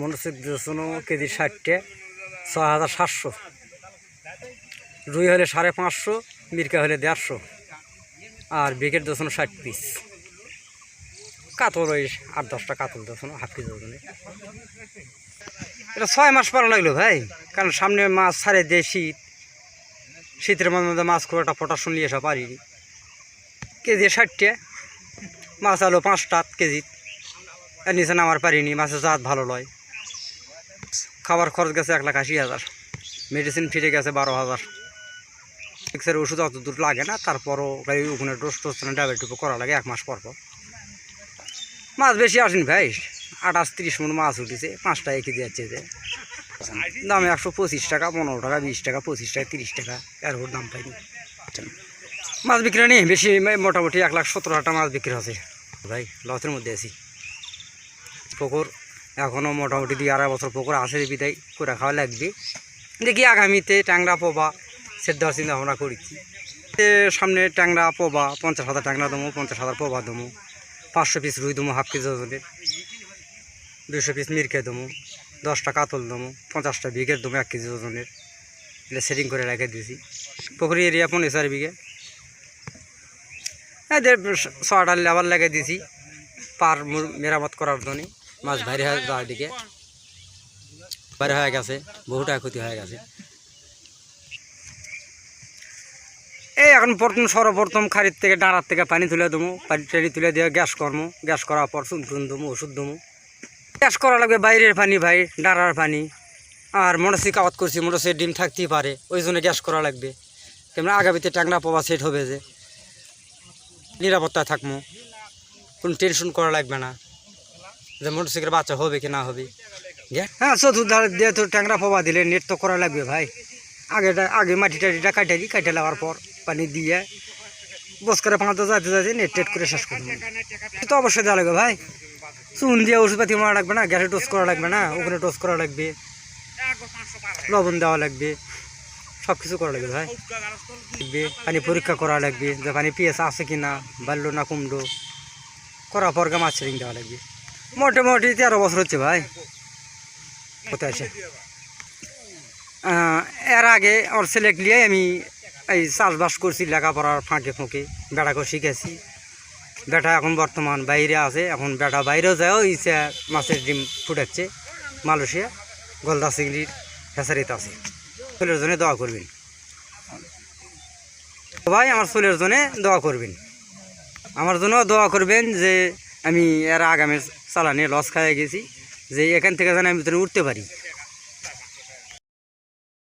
মনোসিক দিয়েছিল কেজি ষাটটে ছ হাজার সাতশো। রুই হলে সাড়ে পাঁচশো, মিরকা হলে দেড়শো। আর বিকেট দিয়েছিল ষাট পিস। কাতল ওই আট দশটা কাতল দিয়েছিল হাফ কেজি ওজনে এটা ছয় মাস পারা লাগল ভাই, কারণ সামনে মাছ ছাড়ে দিয়ে শীত। শীতের মধ্যে মধ্যে মাছ খুব একটা ফোটাশন নিয়ে এসে পারিনি কেজি ষাটটে, মাছ আলো পাঁচটা কেজি। নিচে নামার পারিনি, মাছের জাত ভালো লয়। খাবার খরচ গেছে এক লাখ আশি হাজার। মেডিসিন ফিরে গেছে বারো হাজার। এক্সের ওষুধ অত দূর লাগে না, তারপরও গাড়ি ওখানে ডোজ টোজ ডায়াবেটিক করা লাগে এক মাস পর পর। মাছ বেশি আসেনি ভাই, আঠাশ তিরিশ মন মাছ উঠেছে, পাঁচটা এক কেজি যাচ্ছে যে। দাম একশো পঁচিশ টাকা, পনেরো টাকা, বিশ টাকা, পঁচিশ টাকা, তিরিশ টাকা, এর উপর দাম পাইনি। মাছ বিক্রি নেই বেশি মোটামুটি এক লাখ সতেরো হাজার মাছ বিক্রি হচ্ছে ভাই, লসের মধ্যে আছি। পুকুর এখনও মোটামুটি দুই আড়াই বছর পুকুর আছে বিদায় করে খাওয়া লাগবে। দেখি আগামীতে ট্যাংরা পোবা, সেদ্ধ চিন্তা ভাবনা করেছি। সামনে ট্যাংরা পোবা, পঞ্চাশ হাজার ট্যাংরা দমো পঞ্চাশ হাজার পোবা দমো পাঁচশো পিস রুই দমো হাফ কেজি ওজনের। দুশো পিস মিরকে দমো দশটা কাতল দমো পঞ্চাশটা বিঘের দমো এক কেজি ওজনের। এটা সেটিং করে রেখে দিয়েছি। পুকুরি এরিয়া পনেরো চার বিঘে। এদের ছটা লেবার লেগে দিয়েছি, পার মেরামত করার জন্য। মাছ বাইরে হয়ে দিকে। বাইরে হয়ে গেছে, বহুটা ক্ষতি হয়ে গেছে। এই এখন প্রথম, সর্বপ্রথম খারির থেকে, ডাঁড়ার থেকে পানি তুলে দেবো, পানি টানি তুলে দিয়ে গ্যাস কর্ম গ্যাস করার পর চুন টুন দেবো, ওষুধ দেবো। গ্যাস করা লাগবে বাইরের পানি ভাই, ডাঁড়ার পানি। আর মনসি কাওয়াত করছি মনসের ডিম থাকতেই পারে, ওই জন্য গ্যাস করা লাগবে। কেমন আগামীতে ট্যাংরা পাওয়া সেট হবে যে নিরাপত্তায় থাকব। কোনো টেনশন করা লাগবে না। যে মোটরসাইকেল বাচ্চা হবে কি না হবে। হ্যাঁ চতুর্ধার দিয়ে তো ট্যাংরা পাবা দিলে নেট তো করা লাগবে ভাই। আগে আগে মাটি টাটিটা কাটে দিই কাটে লাগার পর পানি দিয়ে বস করে পাঁচ যাতে যাতে নেট টেট করে শেষ করব তো অবশ্যই দেওয়া লাগবে ভাই। চুন দিয়ে ওষুধপাতি মারা লাগবে না, গ্যাসে টোস করা লাগবে না, ওখানে টোস করা লাগবে। লবণ দেওয়া লাগবে সব কিছু করা লাগবে ভাই। লাগবে, পানি পরীক্ষা করা লাগবে যে পানি পিএস আছে কি না, বাড়লো না কমলো। করার পর গা মাছ দেওয়া লাগবে। মোটামুটি তেরো বছর হচ্ছে ভাই। কোথায় আছে? এর আগে আমার সিলেক্ট নিয়ে আমি এই চাষবাস করছি, লেখাপড়ার ফাঁকে ফাঁকে বেটাকে শিখেছি। বেটা এখন বর্তমান বাইরে আছে, এখন বেটা বাইরেও যায় ওই সে মাছের ডিম ফুটাচ্ছে, মালয়েশিয়া, গলদা চিংড়ির ফেসারিতে আছে। ছেলের জন্য দোয়া করবেন। ভাই, আমার ছেলের জন্য দোয়া করবেন। আমার জন্য দোয়া করবেন যে আমি এর আগামী চালানে লস খাইয়ে গেছি যে এখান থেকে যেন আমি ভিতরে উঠতে পারি।